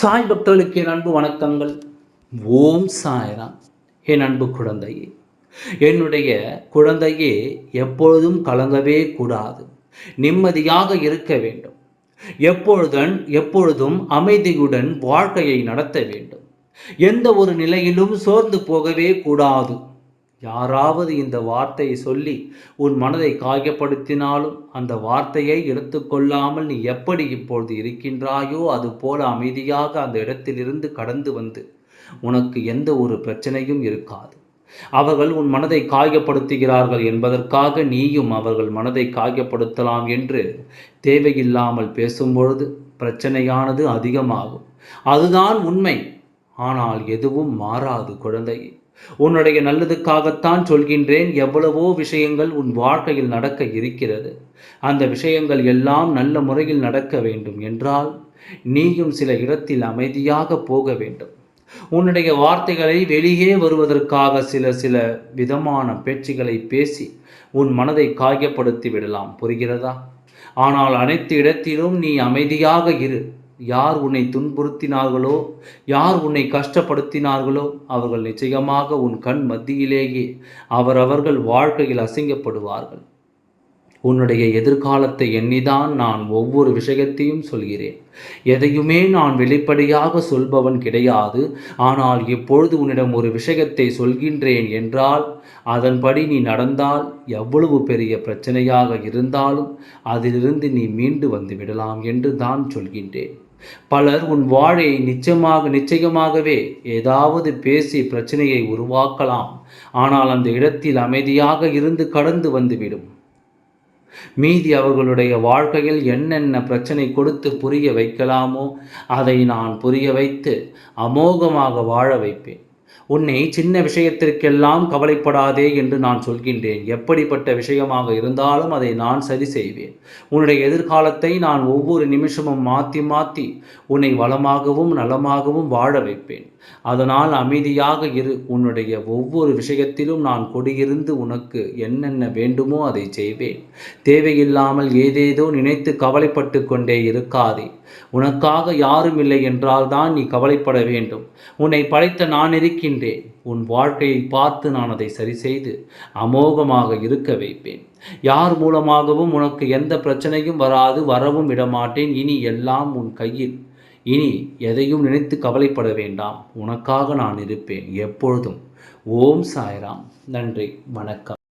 சாய் பக்தர்களுக்கு என் அன்பு வணக்கங்கள். ஓம் சாய்ராம். என் அன்பு குழந்தையே என்னுடைய குழந்தையே எப்பொழுதும் கலங்கவே கூடாது. நிம்மதியாக இருக்க வேண்டும். எப்பொழுதன் எப்பொழுதும் அமைதியுடன் வாழ்க்கையை நடத்த வேண்டும். எந்த ஒரு நிலையிலும் சோர்ந்து போகவே கூடாது. யாராவது இந்த வார்த்தையை சொல்லி உன் மனதை காயப்படுத்தினாலும் அந்த வார்த்தையை எடுத்துக்கொள்ளாமல் நீ எப்படி இப்பொழுது இருக்கின்றாயோ அது போல அமைதியாக அந்த இடத்திலிருந்து கடந்து வந்து உனக்கு எந்த ஒரு பிரச்சனையும் இருக்காது. அவர்கள் உன் மனதை காயப்படுத்துகிறார்கள் என்பதற்காக நீயும் அவர்கள் மனதை காயப்படுத்தலாம் என்று தேவையில்லாமல் பேசும்பொழுது பிரச்சனையானது அதிகமாகும். அதுதான் உண்மை. ஆனால் எதுவும் மாறாது குழந்தையே. உன்னுடைய நல்லதுக்காகத்தான் சொல்கின்றேன். எவ்வளவோ விஷயங்கள் உன் வாழ்க்கையில் நடக்க இருக்கிறது. அந்த விஷயங்கள் எல்லாம் நல்ல முறையில் நடக்க வேண்டும் என்றால் நீயும் சில இடத்தில் அமைதியாக போக வேண்டும். உன்னுடைய வார்த்தைகளை வெளியே வருவதற்காக சில சில விதமான பேச்சுகளை பேசி உன் மனதை காயப்படுத்தி விடலாம். புரிகிறதா? ஆனால் அனைத்து இடத்திலும் நீ அமைதியாக இரு. யார் உன்னை துன்புறுத்தினார்களோ யார் உன்னை கஷ்டப்படுத்தினார்களோ அவர்கள் நிச்சயமாக உன் கண் மத்தியிலேயே அவரவர்கள் வாழ்க்கையில் அசிங்கப்படுவார்கள். உன்னுடைய எதிர்காலத்தை எண்ணிதான் நான் ஒவ்வொரு விஷயத்தையும் சொல்கிறேன். எதையுமே நான் வெளிப்படையாக சொல்பவன் கிடையாது. ஆனால் இப்பொழுது உன்னிடம் ஒரு விஷயத்தை சொல்கின்றேன் என்றால் அதன்படி நீ நடந்தால் எவ்வளவு பெரிய பிரச்சனையாக இருந்தாலும் அதிலிருந்து நீ மீண்டு வந்து விடலாம் என்று தான் சொல்கின்றேன். பலர் உன் வாழை நிச்சயமாக நிச்சயமாகவே ஏதாவது பேசி பிரச்சனையை உருவாக்கலாம். ஆனால் அந்த இடத்தில் அமைதியாக இருந்து கடந்து வந்துவிடும். மீதி அவர்களுடைய வாழ்க்கையில் என்னென்ன பிரச்சனை கொடுத்து புரிய வைக்கலாமோ அதை நான் புரிய வைத்து அமோகமாக வாழ வைப்பேன். உன்னை சின்ன விஷயத்திற்கெல்லாம் கவலைப்படாதே என்று நான் சொல்கின்றேன். எப்படிப்பட்ட விஷயமாக இருந்தாலும் அதை நான் சரி செய்வேன். உன்னுடைய எதிர்காலத்தை நான் ஒவ்வொரு நிமிஷமும் மாற்றி மாற்றி உன்னை வளமாகவும் நலமாகவும் வாழ வைப்பேன். அதனால் அமைதியாக இரு. உன்னுடைய ஒவ்வொரு விஷயத்திலும் நான் கொடியிருந்து உனக்கு என்னென்ன வேண்டுமோ அதை செய்வேன். தேவையில்லாமல் ஏதேதோ நினைத்து கவலைப்பட்டு கொண்டே இருக்காதே. உனக்காக யாரும் இல்லை என்றால் தான் நீ கவலைப்பட வேண்டும். உன்னை படைத்த நான் இருக்கின்றேன். உன் வாழ்க்கையை பார்த்து நான் அதை சரி செய்து அமோகமாக இருக்க வைப்பேன். யார் மூலமாகவும் உனக்கு எந்த பிரச்சனையும் வராது வரவும் விடமாட்டேன். இனி எல்லாம் உன் கையில். இனி எதையும் நினைத்து கவலைப்பட வேண்டாம். உனக்காக நான் இருப்பேன் எப்பொழுதும். ஓம் சாய்ராம். நன்றி. வணக்கம்.